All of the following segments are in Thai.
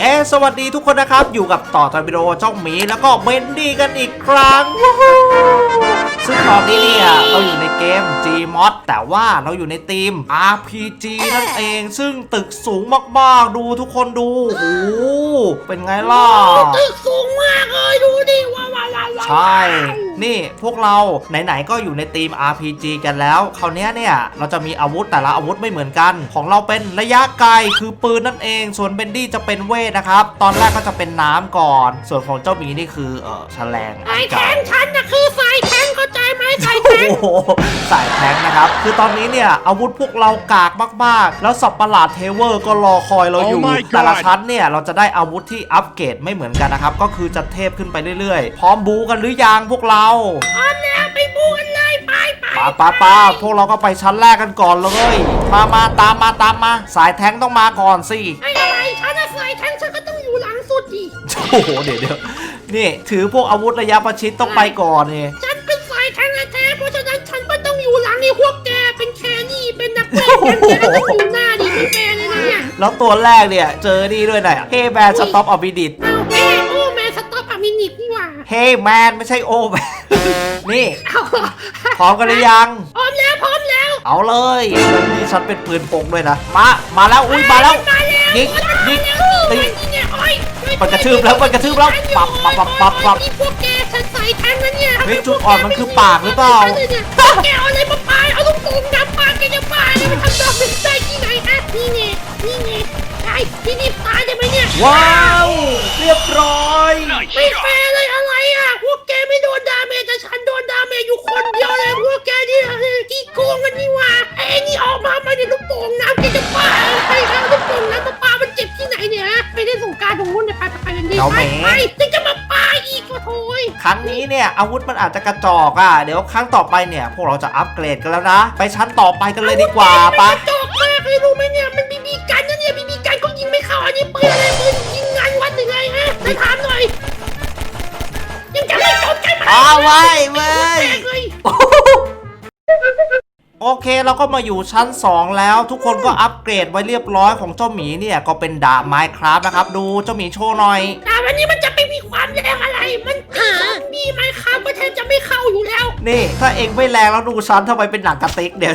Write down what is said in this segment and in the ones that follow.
เย้ สวัสดีทุกคนนะครับ อยู่กับต่อตอร์ปิโดช่องหมีแล้วก็เมนดี้กันอีกครั้งวู้ ซึ่งตอนนี้เนี่ยเราอยู่ในเกม Gmod แต่ว่าเราอยู่ในทีม RPG นั่นเอง ซึ่งตึกสูงมากๆ ดูทุกคนดูโอ้โหเป็นไงล่ะ ตึกสูงมากเลยดูดิว้าวว้าวว้าวว้าวใช่ นี่พวกเราไหนๆก็อยู่ในทีม RPG กันแล้วคราวเนี้ยเนี่ยเราจะมีอาวุธแต่ละอาวุธไม่เหมือนกัน ของเราเป็นระยะไกลคือปืนนั่นเอง ส่วนเบนดี้จะเป็นเวทนะครับ ตอนแรกก็จะเป็นน้ำก่อน ส่วนของเจ้าหมีนี่คือเออแฉลงสายแทงฉันนะคือสายแทงเข้าใจไหมสายแทโอ้งโหสายแทงนะครับ คือตอนนี้เนี่ย อาวุธพวกเรากากมากๆ แล้วสับประหลาดเทเวอร์ก็รอคอยเราอยู่ Oh my God แต่ละชั้นเนี่ย เราจะได้อาวุธที่อัปเกรดไม่เหมือนกันนะครับ ก็คือจะเทพขึ้นไปเรื่อยๆ พร้อมบูกันหรือยังพวกเราพร้อมแล้วไปบูกันเลยไปไปป้าป้าป้าพวกเราก็ไปชั้นแรกกันก่อนเลยมามาตามมาตามมา สายแทงต้องมาก่อนสิ ไอ้อะไรฉันน่ะสายแทงฉันก็ต้องอยู่หลังสุดดิโอ้โห เดี๋ยวเดี๋ยวนี่ ถือพวกอาวุธระยะประชิดต้องไปก่อนนี่ฉัน เป็นนักเวทกันแกก็ต้องอยู่หน้าดิพี่แฟนเลยนะเนี่ยแล้วตัวแรกเนี่ย เจอนี่ด้วยนะเฮแมนสต็อปอบิดิตเอาเอ้โอ้แม่สต็อปอะมินิทนี่หว่าเฮแมนไม่ใช่โอแมนนี่ เอาพร้อมกันหรือยัง พร้อมแล้วพร้อมแล้ว เอาเลยนี่ฉันเป็นปืนพกด้วยนะ มา มาแล้ว อุ้ย มาแล้ว มาแล้วยิงยิงตีตีเนี่ยโอ้ยมันกระทืบแล้วมันกระทืบแล้วปับปับปับปับปับนี่พวกแกฉันใส่แทงนะเนี่ยเฮ้ยจุดอ่อนมันคือปากหรือเปล่าแกเอาอะไร มาปาเอาลูกโป่งน้ำปาแกจะปาเนี่ยมันทำดอกเป็นได้ที่ไหนฮะนี่ไงนี่ไงไอ้ที่นี่ตายได้ไหมเนี่ยว้าว เรียบร้อย ไม่แฟร์เลยอะไรอะพวกแกไม่โดนดาเมจแต่ฉันโดนดาเมจอยู่คนเดียวเลยพวกแกเนี่ยกี่โกงกันนี่หว่าไอ้นี่ออกมาไม่ได้ลูกโป่งน้ำแกจะปาใครเอาลูกโป่งน้ำมาปามันเจ็บที่ไหนเนี่ยฮะไปเล่นสงกรารตรงนู้นเนี่ยไปไปไปกันดีเอาไปแหม ครั้งนี้เนี่ยอาวุธมันอาจจะกระจอกอะเดี๋ยวครั้งต่อไปเนี่ย พวกเราจะอัปเกรดกันแล้วนะ ไปชั้นต่อไปกันเลยดีกว่าปะมันจอกมากเลยรู้ไหมเนี่ยมันบีบีกันนะเนี่ยบีบีกันก็ยิงไม่เข้าอันนี้ปืนอะไรปืนยิงงานวัดหรือไงฮะจะถามหน่อยยังจะไม่จบกันไหมเอาไว้เว้ยแปลกเลยโอเคเราก็มาอยู่ชั้น 2 แล้ว ทุกคนก็อัปเกรดไว้เรียบร้อยของเจ้าหมีเนี่ยก็เป็นดาบไมค์ครับนะครับ ดูเจ้าหมีโชว์หน่อยแต่วันนี้มันจะไม่มีความแรงอะไรมันตีซอ มบี้ไหมครับก็แทบจะไม่เข้าอยู่แล้วนี่ถ้าเองไม่แรงแล้วดูชั้นทำไมเป็นหนังกระติกเดี๋ยว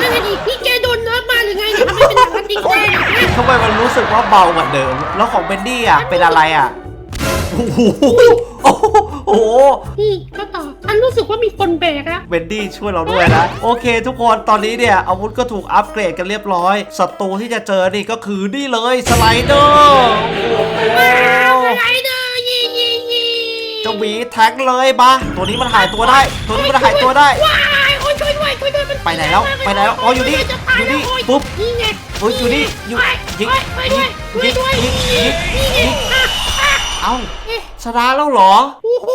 นั่นแหละดิพี่แกโดนเนิร์ฟมาหรือไงเนี่ยทำไมเป็นหนังกระติกแดงเนี่ยทำไมมันรู้สึกว่าเบากว่าเดิม แล้วของเบนดี้อะเป็นอะไรอะโอ้โหโอ้โหนี่ก็ต่อฉันรู้สึกว่ามีคนแบกอะเบนดี้ช่วยเราด้วยนะโอเค ทุกคนตอนนี้เนี่ยอาวุธก็ถูกอัปเกรดกันเรียบร้อยศัตรูที่จะเจอนี่ก็คือนี่เลยสไลเดอร์โอ้โห ว้าวอะไรเด้อยี่ยี่ยี่ เจ้าหมีแท็กเลยปะตัวนี้มันหายตัวได้ ตัวนี้มันหายตัวได้ ว้ายโอ้ยช่วยด้วยช่วยด้วยมันไปไหนแล้วไปไหนแล้วอ๋ออยู่นี่จะตาอยู่นี่แล้วโปุ๊บนี่ไงโอ้ยอยู่นี่อยู่ยิงยิงยิยิงงด้วยยิงยิงนี่ไงยิงอะอะเอ้าเอ๊ะชนะแล้วเหรอโอ้โห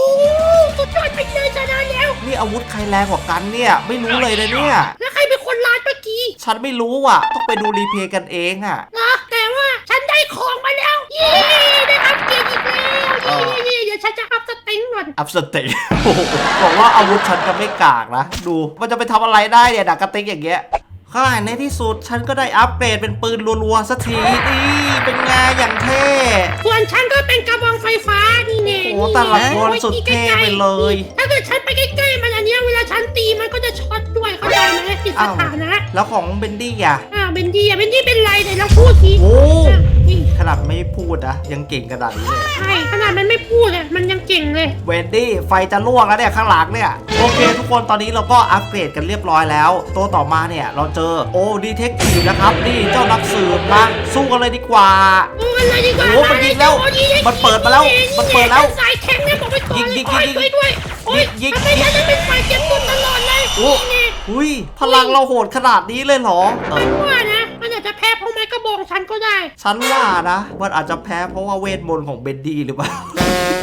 สุดยอดไปเลยชนะแล้วนี่อาวุธใครแรงกว่ากันเนี่ยไม่รู้เลยนะเนี่ยแล้วใครเป็นคนร้ายเมื่อกี้ฉันไม่รู้อะต้องไปดูรีเพลย์กันเองอะนะแต่ว่าฉันได้ของมาแล้วเย้ อนอัพสเตโอ้โหบอกว่าอาวุธฉันก็ไม่กากนะ ดูมันจะไปทำอะไรได้เนี่ยดักกระติกอย่างเงี้ยค่ะในที่สุดฉันก็ได้อัปเกรดเป็นปืนรัวๆสักทีนี่เป็นไงอย่างเท่ส่วนฉันก็เป็นกระบองไฟฟ้านี่แน่โอ้นี่แต่ละคนไว้สุดเท่ใกๆไปเลย ถ้าเกิดฉันไปใกล้ๆมันอันเนี้ยเวลาฉันตีมันก็จะช็อตด้วยเข้าใจไหมติดสอ้าวถานะ แล้วของเบนดี้อะอ้าวเบนดี้อะเบนดี้เป็นไรเดี๋ยวเราพูดทีโอ้อะนี่ ขนาดไม่พูดนะยังเก่งขนาดนี้เลยใช่ขนาดมันไม่พูดอะมันยังเก่งเลย เวนดี้ไฟจะล่วงแล้วเนี่ยข้างหลังเนี่ย โอเค ทุกคนตอนนี้เราก็อัปเกรดกันเรียบร้อยแล้ว ตัวต่อมาเนี่ยเราเจอโอ้ดีเทคทีฟนะครับ นี่เจ้านักสืบมาสู้กันเลยดีกว่า ดูกันเลยดีกว่าโอ้มันยิงแล้วโอ้ยิงมันเปิดมาแล้วมันเปิดแล้ว สายแข็งเนี่ยบอกไปก่อนยิงยิงยิงยิงช่วยด้วยโอ้ยยิงทำไมยิงฉันจะเป็นฝ่ายเก็บตุนตลอดเลยโอ้นี่อุ้ยพลังเราโหดขนาดนี้เลยเหรอเออว่านะมันอาจจะ ฉันก็ได้ฉันว่านะ มันอาจจะแพ้เพราะว่าเวทมนต์ของเบนดี้หรือเปล่า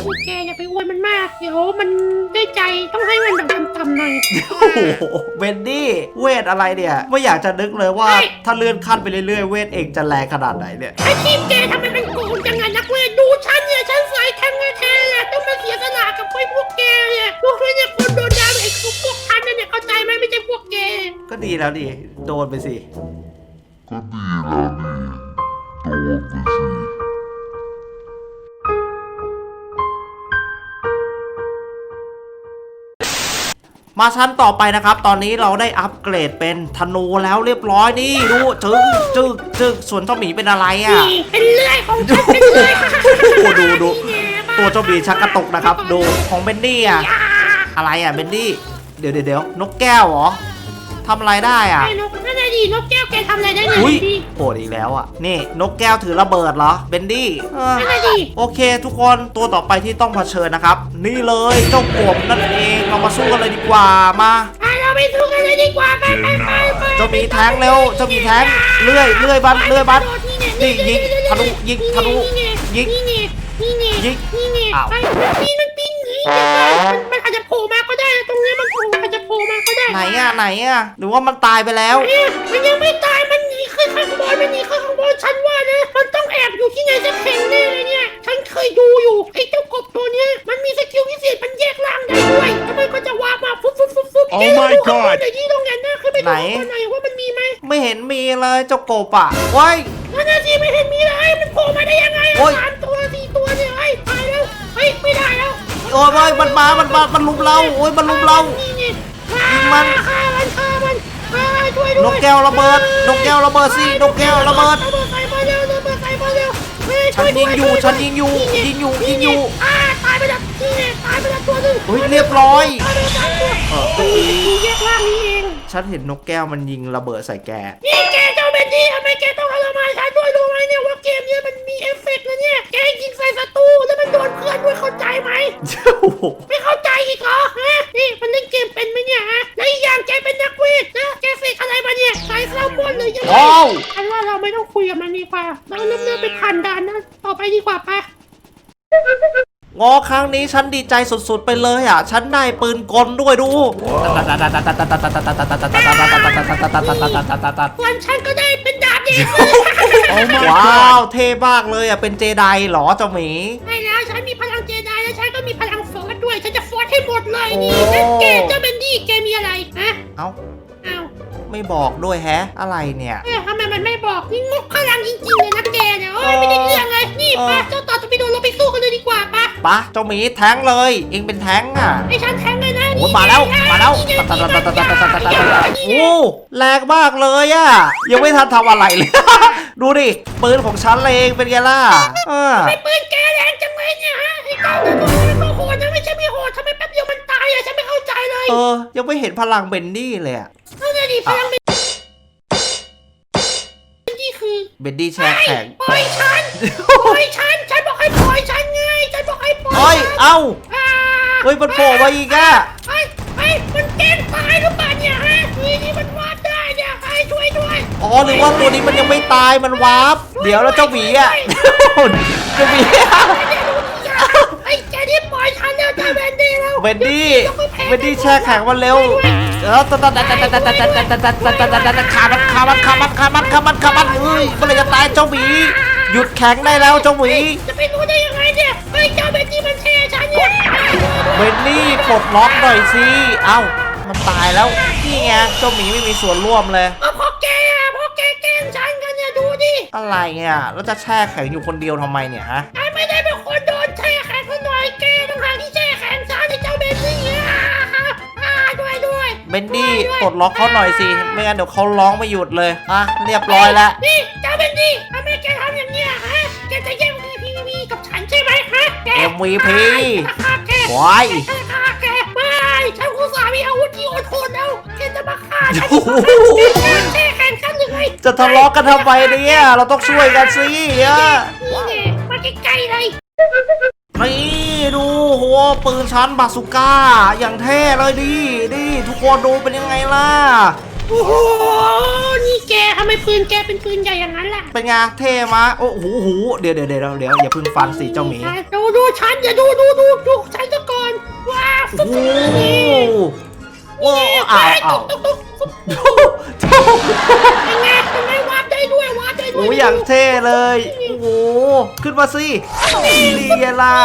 โอเคอย่าไปอวยมันมาก เดี๋ยวมันได้ใจต้องให้มันแบบต่ำๆหน่อย โอ้โห เบนดี้ เวทอะไรเนี่ย ไม่อยากจะนึกเลยว่าเฮ้ยถ้าเลื่อนขั้นไปเรื่อยๆ เวทเองจะแรงขนาดไหนเนี่ยไอ้ทีมแกทำไมมันโกงจังไงนักเวทดูฉันเนี่ยฉันสายแทงแท้ๆแหละต้องมาเสียสละกับพวกพวกแกเนี่ยพวกเนี่ยคนโดนดาวไอ้พวกพวกฉันเนี่ยเข้าใจไหมไม่ใช่พวกแก ก็ดีแล้วดิ โดนไปสิ ก็ดีแล้วนี่ dog disease. มาชั้นต่อไปนะครับ ตอนนี้เราได้อัปเกรดเป็นธนูแล้วเรียบร้อยนี่ดูจึกจึกจึ๊กส่วนเจ้าหมีเป็นอะไรอะ เป็นเลื่อยของฉันเป็นเลื่อยดูดูดูตัวเจ้าหมีชักกระตุกนะครับ ดูของเบนนี่อะอะไรอะเบนนี่เดี๋ยวเดี๋ยวนกแก้วเหรอทำอะไรได้อะนก ดินกแก้วแกทำอะไรได้เนี่ยอุ้ยพี่โกรธอีกแล้วอะ นี่นกแก้วถือระเบิดเหรอ เบนดี้เออนั่นน่ะดิ โอเค ทุกคนตัวต่อไปที่ต้องเผชิญนะครับ นี่เลยเจ้ากบนั่นเองเรามาสู้กันเลยดีกว่ามา ไปเราไปสู้กันเลยดีกว่าไปไปไปไปเจ้าหมีแทงเร็วเจ้าหมีแทงเลื่อยเลื่อยบันเลื่อยบันนี่ยิงทะลุยิงทะลุยิง นี่ไงนี่ไงยิงนี่ไงอ้าว ไปมันปีนมันปีนหนีมัน ได้ไหนอะไหนอะหรือว่ามันตายไปแล้ว เนี่ยมันยังไม่ตายมันหนีขึ้นข้างบนมันหนีขึ้นข้างบนฉันว่านะ มันต้องแอบอยู่ที่ไหนสักแห่งแน่เลยเนี่ย ฉันเคยดูอยู่ไอ้เจ้ากบตัวเนี้ยมันมีสกิลพิเศษมันแยกร่างได้ด้วยแล้วมันก็จะวาร์ปมาฟุ๊บฟุ๊บฟุ๊บฟุ๊บ Oh แกลอง my ดูข้างบน God เดี๋ยวยี่ต้องเห็นหน้าขึ้นไปดูไหน ข้างบนหน่อยว่ามันมีไหมไม่เห็นมีเลยเจ้ากบอะโอ้ยนั่นน่ะสิไม่เห็นมีเลยมันโผล่มาได้ยังไงโอ้ยสามตัวสี่ตัวเนี่ยเฮ้ยตายแล้วเฮ้ยไม่ได้แล้ว โอ้ยโอ้ยมันมามันมามันลุมเราโอ้ยมันลุมเรานี่ไงมันฆ่ามันฆ่ามันฆ่าช่วยด้วยนกแก้วระเบิดนกแก้วระเบิดสินกแก้วระเบิดระเบิดใส่มาเร็วระเบิดใส่มาเร็วฉันยิงอยู่ฉันยิงอยู่ยิงอยู่ยิงอยู่ตายไปแล้วนี่ไงตายไปแล้วตัวหนึงเฮ้ยเรียบร้อยตายไปแล้วสามตัวเออโอ้ยกูแยกร่างนี้เองฉันเห็นนกแก้วมันยิงระเบิดใส่แกนี่แกเจ้าเบนดี้ทำไมแกต้องทรมานฉันด้วยรู้ไหมเนี่ยว่าเกมนี้มันมีเอฟเฟกต์นะเนี่ยแกยิงใส่ศัตรูแล้วมันโดนเพื่อนด้วยเข้าใจไหมโอ้โห ยังไงว้าวอันว่าเราไม่ต้องคุยกับมันดีกว่าเราเริ่มเริ่มไปผ่านด่านนะต่อไปดีกว่าไปงอครั้งนี้ฉันดีใจสุดๆไปเลยอะ ฉันได้ปืนกลด้วยดูส่วนฉันก็ได้เป็นดาบเด็ก Oh my ว้าว god! เท่มากเลยอะเป็นเจไดเหรอเจ้าหมีใช่แล้วฉันมีพลังเจไดแล้วฉันก็มีพลังฟอร์สด้วย ฉันจะฟอร์สให้หมดเลยนี่โอ้นั่นเกมเจ้าเบนดี้แกมีอะไรฮะเอ้าอ้าว ไม่บอกด้วยแฮะ อะไรเนี่ย เอ๊ะทำไมมันไม่บอกนี่งกพลังจริงๆเลยนะแกเนี่ยโอ้ยไม่ได้เรื่องเลยนี่เออไปเจ้าต่อจะไปโดนเราไปสู้กันเลยดีกว่าปะปะเจ้าหมีแทงเลย เองเป็นแทงอะ ไอ้ฉันแทงเลยนะโอ้ยมาแล้วมาแล้วโอ้แรงมากเลยอะ ยังไม่ทันทำอะไรเลย ดูดิ ปืนของฉันเองเป็นไงล่ะเออไอ้ปืนแกแรงจังเลยเนี่ยฮะไอ้เจ้าตัวนี้มันก็โหดนะไม่ใช่ไม่โหดทำไมแป๊บเดียวมันตายอะฉันไม่เข้าใจเลยเออ ยังไม่เห็นพลังเบนดี้เลยอะนั่นแหละดิพลังเป็นนี่คือเบนดี้แช่แข็งปล่อยฉันปล่อยฉันฉันบอกให้ปล่อยฉันไงฉันบอกให้ปล่อยเฮ้ยฉันเอ้าอ่าเฮ้ยมันโผล่มาอีกอะไอ้ไอ้มันเก่งตายหรือเปล่าเนี่ยฮะนี่นี่มันวาดได้เนี่ยใครช่วยด้วยอ๋อหรือว่าตัวนี้มันยังไม่ตายมันวาร์ปเดี๋ยวแล้วเจ้าหมีอะเจ้าหมีอะไอ้แกนี่ ปล่อแวนดี้แล้วเบนดี้เบนดี้แช่แข็งมันเร็วเออตัดตัดตัดตัดตัดตัดตัดตัดตัดตัดตัดตัดตัดตัดขามันขามันขามันขามันขามันขามันเฮ้ยเมื่อไหรจะตายเจ้าหมีหยุดแข็งได้แล้วเจ้าหมีจะไปรู้ได้ยังไงเนี่ยไอ้เจ้าแบนดี้มันเทฉันเนี่ยเบนนี่ปลดล็อกหน่อยสิเอ้ามันตายแล้วนี่ไงเจ้าหมีไม่มีส่วนร่วมเลยก็เพราะแกอะเพราะแกแกล้งฉันกันเนี่ยดูดิอะไรเนี่ยแล้วจะแช่แข็งอยู่คนเดียวทำไมเนี่ยฮะ เบนดี้ปลดล็อกเขาหน่อยสิ ไม่งั้นเดี๋ยวเขาร้องไม่หยุดเลย อะ เรียบร้อยแล้ว นี่เจ้าเบนดี้ทำไมแกทำอย่างเนี้ยฮะ แกจะแย่ง MVP กับฉันใช่ไหมฮะแก MVP ฆ่าแกวายฉันฆ่าแกไม่ฉันอุตส่าห์มีอาวุธที่อดทนแล้วแกจะมาฆ่าฉันโอ้โหแช่แข็งฉันยังไงจะทะเลาะกันทำไมเนี่ย เราต้องช่วยกันสิอะนี่ไงมาใกล้ๆเลย นี่ ดูหัวปืนชั้นบาสุก้า อย่างเท่เลยดิดิทุกคนดูเป็นยังไงล่ะ โอ้โห นี่แกทำไมปืนแกเป็นปืนใหญ่อย่างนั้นล่ะเป็นไงเท่มะโอ้โหหูเดี๋ยวเดี๋ยวเดี๋ยวเดี๋ยวอย่าเพึ่งฟันสิเจ้าหมี ดูดูฉันอย่าดูดูดูดูฉันซะก่อน ว้าวฟุ๊บโอ้ฟุ๊บโหนี่โอ้อ้าวอ้าวตุ๊กตุ๊กตุ๊กเป็นไง อ้ยอย่างเท่เลย โอ้โห ขึ้นมาสินี่ไงล่ะ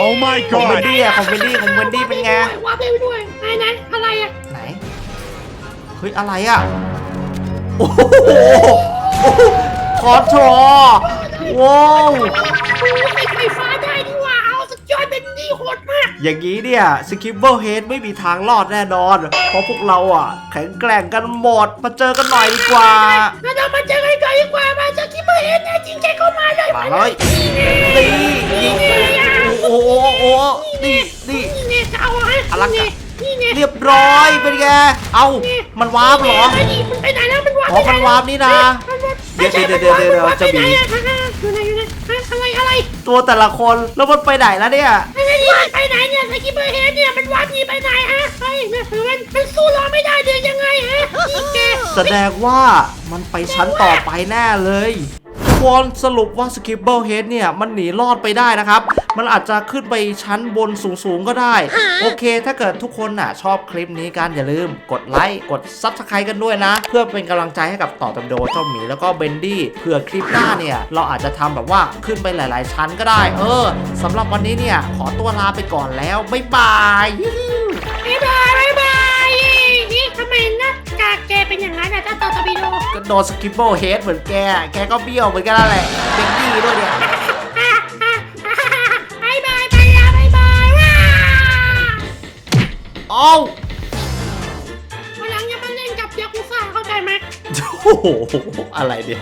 Oh my ของเบน god! ดี้อะของเบนดี้ของเบนดี้เป็นไง วาดได้ด้วยไหนไหนอะไรอะไหน เฮ้ย อะไรอะโอ้โหคอนโทรว้าวโอ้ยไฟฟ้าได้ดีว่าเอาสุดยอดเป็นดีโหดมากอย่างนี้เนี่ยสกิปเบิลเฮดไม่มีทางรอดแน่นอน เพราะพวกเราอะ แข็งแกร่งกันหมด มาเจอกันหน่อยดีกว่า แล้วเรามาเจอกันก่อนดีกว่ามา จากที่เบอร์เห็นแน่จริงแกเข้ามาเลยมาเลยนี่ยิโอ้โหโอ้โหนี่นี่นี่เนี่ยจะเอาฮะอลังการ นี่เนี่ยเรียบร้อยเป็นไงเอามันวาร์ปเหรอไอ้นี่มันไปไหนแล้วมันวาร์ปอ๋อมันวาร์ปนี่นะ เดี๋ยวเดี๋ยวเดี๋ยวเดี๋ยวเดี๋ยวจะมี อยู่ไหนอยู่ไหนอยู่ไหนอะไรอะไรตัวแต่ละคนแล้วมันไปไหนแล้วเนี่ย ไอ้นี่มันไปไหนเนี่ยสกิปเปอร์เฮดเนี่ยมันวาร์ปหนีไปไหนฮะไอ้เนี่ยมันมันสู้เราไม่ได้เดือยังไงฮะนี่แก แสดงว่ามันไปชั้นต่อไปแน่เลย คนสรุปว่าสกิปเบิลเฮดเนี่ย มันหนีรอดไปได้นะครับ มันอาจจะขึ้นไปชั้นบนสูงๆก็ได้ โอเค ถ้าเกิดทุกคนน่ะชอบคลิปนี้กันอย่าลืมกดไลค์กดซับสไครต์กันด้วยนะ เพื่อเป็นกำลังใจให้กับต่อตำโดเจ้าหมีแล้วก็เบนดี้เผื่อคลิปหน้าเนี่ย เราอาจจะทำแบบว่าขึ้นไปหลาย ๆ ชั้นก็ได้ เออสำหรับวันนี้เนี่ย ขอตัวลาไปก่อนแล้วบ๊ายบาย โดก็โดนสกิปเบิลเฮดเหมือนแก แกก็เบี้ยวเหมือนกันนั่นแหละเบนดี้ด้วยเนี่ยบายบายไปแล้วบายบายว้าเอ้าวันหลังอย่ามาเล่นกับยากุซ่าเข้าใจไหมโอ้โหอะไรเนี่ย